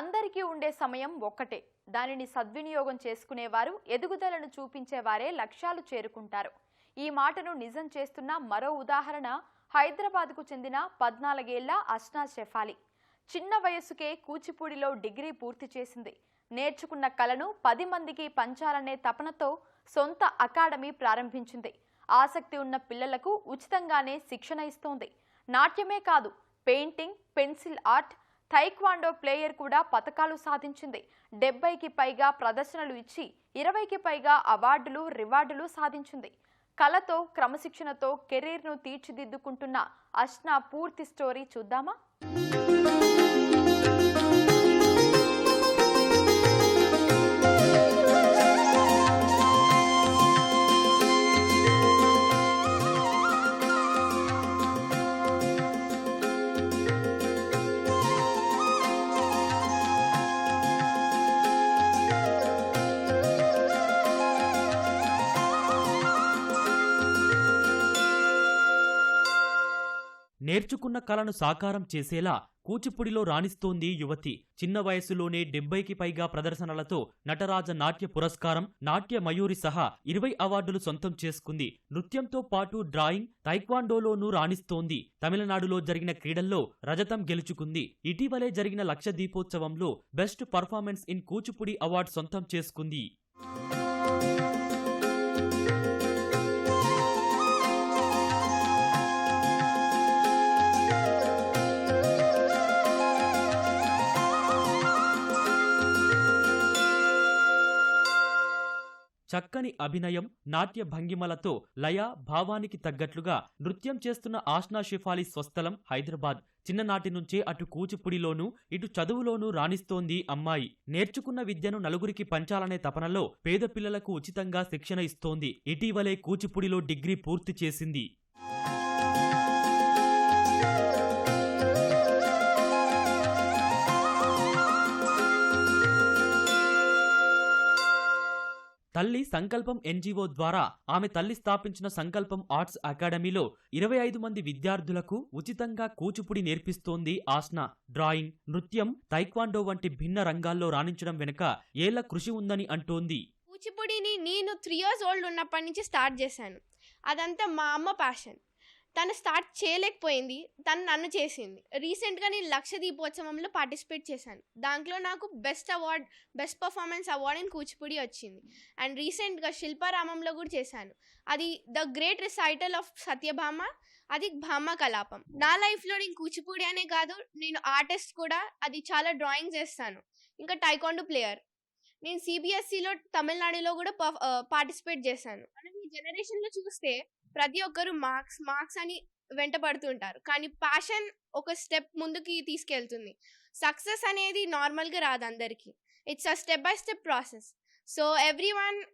అందరికీ ఉండే సమయం ఒక్కటే. దానిని సద్వినియోగం చేసుకునేవారు ఎదుగుదలను చూపించేవారే లక్ష్యాలు చేరుకుంటారు. ఈ మాటను నిజం చేస్తున్న మరో ఉదాహరణ హైదరాబాద్కు చెందిన పద్నాలుగేళ్ళ అస్నా షెఫాలి. చిన్న వయసుకే కూచిపూడిలో డిగ్రీ పూర్తి చేసింది. నేర్చుకున్న కళను పది మందికి పంచాలనే తపనతో సొంత అకాడమీ ప్రారంభించింది. ఆసక్తి ఉన్న పిల్లలకు ఉచితంగానే శిక్షణ ఇస్తోంది. నాట్యమే కాదు painting pencil art taekwondo player కూడా పతకాలు సాధించింది. డెబ్బైకి పైగా ప్రదర్శనలు ఇచ్చి ఇరవైకి పైగా అవార్డులు రివార్డులు సాధించింది. కళతో క్రమశిక్షణతో కెరీర్ను తీర్చిదిద్దుకుంటున్న అష్నా పూర్తి స్టోరీ చూద్దామా? నేర్చుకున్న కళను సాకారం చేసేలా కూచిపుడిలో రాణిస్తోంది యువతి. చిన్న వయసులోనే డెబ్బైకి పైగా ప్రదర్శనలతో నటరాజ నాట్య పురస్కారం నాట్య మయూరి సహా ఇరవై అవార్డులు సొంతం చేసుకుంది. నృత్యంతో పాటు డ్రాయింగ్ తైక్వాండోలోనూ రాణిస్తోంది. తమిళనాడులో జరిగిన క్రీడల్లో రజతం గెలుచుకుంది. ఇటీవలే జరిగిన లక్ష దీపోత్సవంలో best performance in Kuchipudi award సొంతం చేసుకుంది. చక్కని అభినయం నాట్య భంగిమలతో లయ భావానికి తగ్గట్లుగా నృత్యం చేస్తున్న ఆష్నా షిఫాలి స్వస్థలం హైదరాబాద్. చిన్ననాటి నుంచే అటు కూచిపుడిలోనూ ఇటు చదువులోనూ రాణిస్తోంది అమ్మాయి. నేర్చుకున్న విద్యను నలుగురికి పంచాలనే తపనలో పేద పిల్లలకు ఉచితంగా శిక్షణ ఇస్తోంది. ఇటీవలే కూచిపుడిలో డిగ్రీ పూర్తి చేసింది. తల్లి సంకల్పం ఎన్జీఓ ద్వారా ఆమె తల్లి స్థాపించిన సంకల్పం ఆర్ట్స్ అకాడమీలో ఇరవై ఐదు మంది విద్యార్థులకు ఉచితంగా కూచిపుడి నేర్పిస్తోంది ఆస్నా. డ్రాయింగ్ నృత్యం తైక్వాండో వంటి భిన్న రంగాల్లో రాణించడం వెనుక ఏళ్ళ కృషి ఉందని అంటోంది. కూచిపూడిని నేను త్రీ ఇయర్స్ ఓల్డ్ ఉన్నప్పటి నుంచి స్టార్ట్ చేశాను. అదంతా మా అమ్మ ప్యాషన్. తను స్టార్ట్ చేయలేకపోయింది తను నన్ను చేసింది. రీసెంట్గా నేను లక్ష దీపోత్సవంలో పార్టిసిపేట్ చేశాను. దాంట్లో నాకు best award best performance award in Kuchipudi వచ్చింది. అండ్ రీసెంట్గా శిల్పారామంలో కూడా చేశాను. అది the great recital of Satyabhama అది భామ కలాపం. నా లైఫ్లో నేను కూచిపూడి అనే కాదు నేను ఆర్టిస్ట్ కూడా అది చాలా డ్రాయింగ్స్ చేస్తాను. ఇంకా టైకాండో ప్లేయర్. నేను సిబిఎస్సిలో తమిళనాడులో కూడా పార్టిసిపేట్ చేశాను. మనం ఈ జనరేషన్లో చూస్తే ప్రతి ఒక్కరు మార్క్స్ మార్క్స్ అని వెంట పడుతుంటారు. కానీ ప్యాషన్ ఒక స్టెప్ ముందుకి తీసుకెళ్తుంది. సక్సెస్ అనేది నార్మల్గా రాదు అందరికీ. It's a step by step process. So every one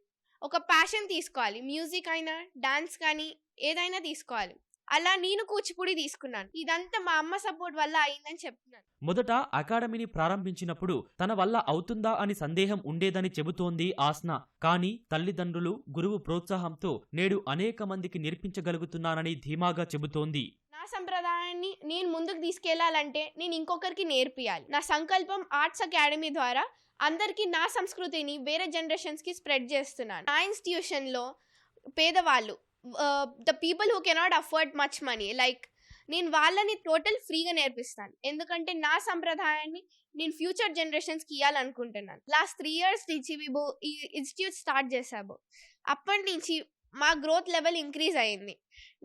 ఒక ప్యాషన్ తీసుకోవాలి. మ్యూజిక్ అయినా డాన్స్ కానీ ఏదైనా తీసుకోవాలి. అలా నేను కూచిపూడి తీసుకున్నాను. ఇదంతా మా అమ్మ సపోర్ట్ వల్ల అయిందని చెప్తున్నాను. మొదట అకాడమీని ప్రారంభించినప్పుడు తన వల్ల అవుతుందా అని సందేహం ఉండేదని చెబుతోంది ఆస్నా. కానీ తల్లిదండ్రులు గురువు ప్రోత్సాహంతో నేడు అనేక మందికి నేర్పించగలుగుతున్నానని ధీమాగా చెబుతోంది. నా సంప్రదాయాన్ని నేను ముందుకు తీసుకెళ్ళాలంటే నేను ఇంకొకరికి నేర్పియాలి. నా సంకల్పం ఆర్ట్స్ అకాడమీ ద్వారా అందరికీ నా సంస్కృతిని వేరే జనరేషన్స్కి స్ప్రెడ్ చేస్తున్నాను. నా ఇన్స్టిట్యూషన్లో పేదవాళ్ళు the people who cannot afford much money like నేను వాళ్ళని టోటల్ ఫ్రీగా నేర్పిస్తాను. ఎందుకంటే నా సంప్రదాయాన్ని నేను ఫ్యూచర్ జనరేషన్స్కి ఇవ్వాలనుకుంటున్నాను లాస్ట్ త్రీ ఇయర్స్ నుంచి మేము ఈ ఇన్స్టిట్యూట్ స్టార్ట్ చేసాము అప్పటి నుంచి మా గ్రోత్ లెవెల్ ఇంక్రీజ్ అయింది.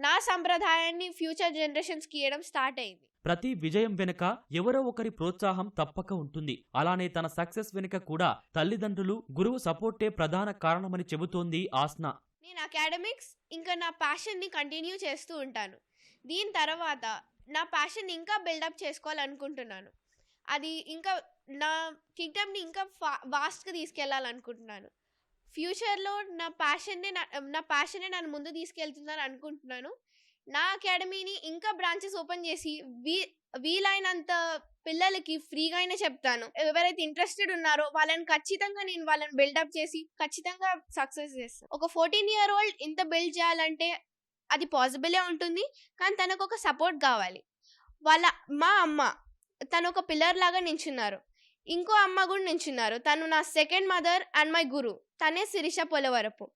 నా సంప్రదాయాన్ని ఫ్యూచర్ జనరేషన్స్కి ఇవ్వడం స్టార్ట్ అయింది. ప్రతి విజయం వెనుక ఎవరో ఒకరి ప్రోత్సాహం తప్పక ఉంటుంది. అలానే తన సక్సెస్ వెనుక కూడా తల్లిదండ్రులు గురువు సపోర్టే ప్రధాన కారణమని చెబుతోంది ఆస్నా. నేను అకాడమిక్స్ ఇంకా నా ప్యాషన్ని కంటిన్యూ చేస్తూ ఉంటాను. దీని తర్వాత నా ప్యాషన్ ఇంకా బిల్డప్ చేసుకోవాలనుకుంటున్నాను. అది ఇంకా నా కింగ్డమ్ని ఇంకా ఫా వాస్ట్గా తీసుకెళ్ళాలనుకుంటున్నాను. ఫ్యూచర్లో నా ప్యాషన్నే నా నా ప్యాషనే నన్ను ముందు తీసుకెళ్తుందని అనుకుంటున్నాను. నా అకాడమీని ఇంకా బ్రాంచెస్ ఓపెన్ చేసి వీ వీలైనంత పిల్లలకి ఫ్రీగా అయినా చెప్తాను. ఎవరైతే ఇంట్రెస్టెడ్ ఉన్నారో వాళ్ళని ఖచ్చితంగా నేను వాళ్ళని బిల్డప్ చేసి ఖచ్చితంగా సక్సెస్ చేస్తాను ఒక ఫోర్టీన్ ఇయర్ ఓల్డ్ ఇంత బిల్డ్ చేయాలంటే అది పాసిబులే ఉంటుంది కానీ తనకు ఒక సపోర్ట్ కావాలి. వాళ్ళ మా అమ్మ తను ఒక పిల్లర్ లాగా నించున్నారు. ఇంకో అమ్మ కూడా నించున్నారు. తను నా second mother and my guru. తనే శిరీష పొలవరపు.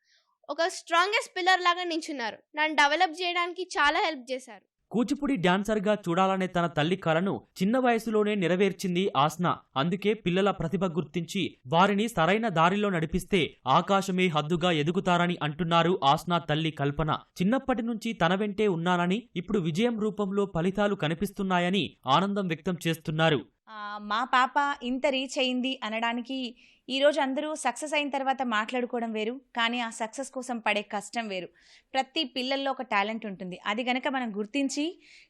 ఒక స్ట్రాంగెస్ట్ పిల్లర్ లాగా నించున్నారు. నన్ను డెవలప్ చేయడానికి చాలా హెల్ప్ చేశారు. కూచిపూడి డాన్సర్గా చూడాలనే తన తల్లి కలను చిన్న వయసులోనే నెరవేర్చింది ఆస్నా. అందుకే పిల్లల ప్రతిభ గుర్తించి వారిని సరైన దారిలో నడిపిస్తే ఆకాశమే హద్దుగా ఎదుగుతారని అంటున్నారు ఆస్నా తల్లి కల్పన. చిన్నప్పటి నుంచి తన వెంటే ఉన్నానని ఇప్పుడు విజయం రూపంలో ఫలితాలు కనిపిస్తున్నాయని ఆనందం వ్యక్తం చేస్తున్నారు. మా పాప ఇంత రీచ్ అయింది అనడానికి ఈరోజు అందరూ సక్సెస్ అయిన తర్వాత మాట్లాడుకోవడం వేరు కానీ ఆ సక్సెస్ కోసం పడే కష్టం వేరు. ప్రతి పిల్లల్లో ఒక టాలెంట్ ఉంటుంది. అది గనక మనం గుర్తించి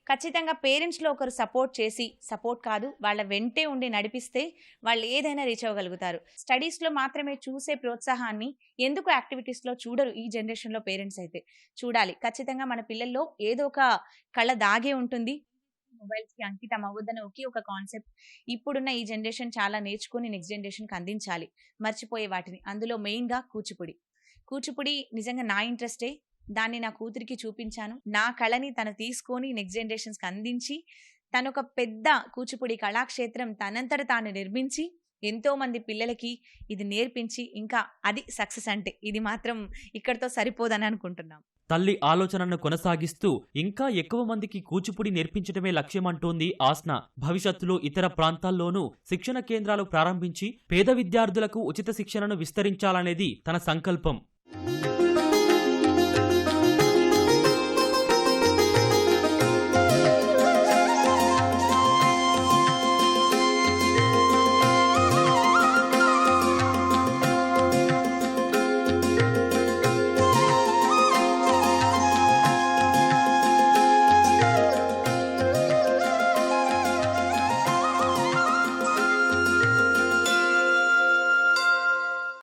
ఖచ్చితంగా పేరెంట్స్లో ఒకరు సపోర్ట్ చేసి సపోర్ట్ కాదు వాళ్ళ వెంటే ఉండి నడిపిస్తే వాళ్ళు ఏదైనా రీచ్ అవ్వగలుగుతారు. స్టడీస్లో మాత్రమే చూసే ప్రోత్సాహాన్ని ఎందుకు యాక్టివిటీస్లో చూడరు ఈ జనరేషన్లో పేరెంట్స్ అయితే? చూడాలి. ఖచ్చితంగా మన పిల్లల్లో ఏదో ఒక కళ దాగే ఉంటుంది. మొబైల్స్కి అంకితం అవ్వద్దని ఒకే ఒక కాన్సెప్ట్. ఇప్పుడున్న ఈ జనరేషన్ చాలా నేర్చుకుని నెక్స్ట్ జనరేషన్కి అందించాలి. మర్చిపోయే వాటిని. అందులో మెయిన్గా కూచిపూడి. కూచిపూడి నిజంగా నా ఇంట్రెస్టే. దాన్ని నా కూతురికి చూపించాను. నా కళని తను తీసుకొని నెక్స్ట్ జనరేషన్స్కి అందించి తను ఒక పెద్ద కూచిపూడి కళాక్షేత్రం తనంతట తాను నిర్మించి ఎంతో మంది పిల్లలకి ఇది నేర్పించి ఇంకా అది సక్సెస్ అంటే ఇది మాత్రం ఇక్కడితో సరిపోదని అనుకుంటున్నాం. తల్లి ఆలోచనను కొనసాగిస్తూ ఇంకా ఎక్కువ మందికి కూచిపూడి నేర్పించడమే లక్ష్యమంటోంది ఆస్నా. భవిష్యత్తులో ఇతర ప్రాంతాల్లోనూ శిక్షణ కేంద్రాలు ప్రారంభించి పేద విద్యార్థులకు ఉచిత శిక్షణను విస్తరించాలనేది తన సంకల్పం.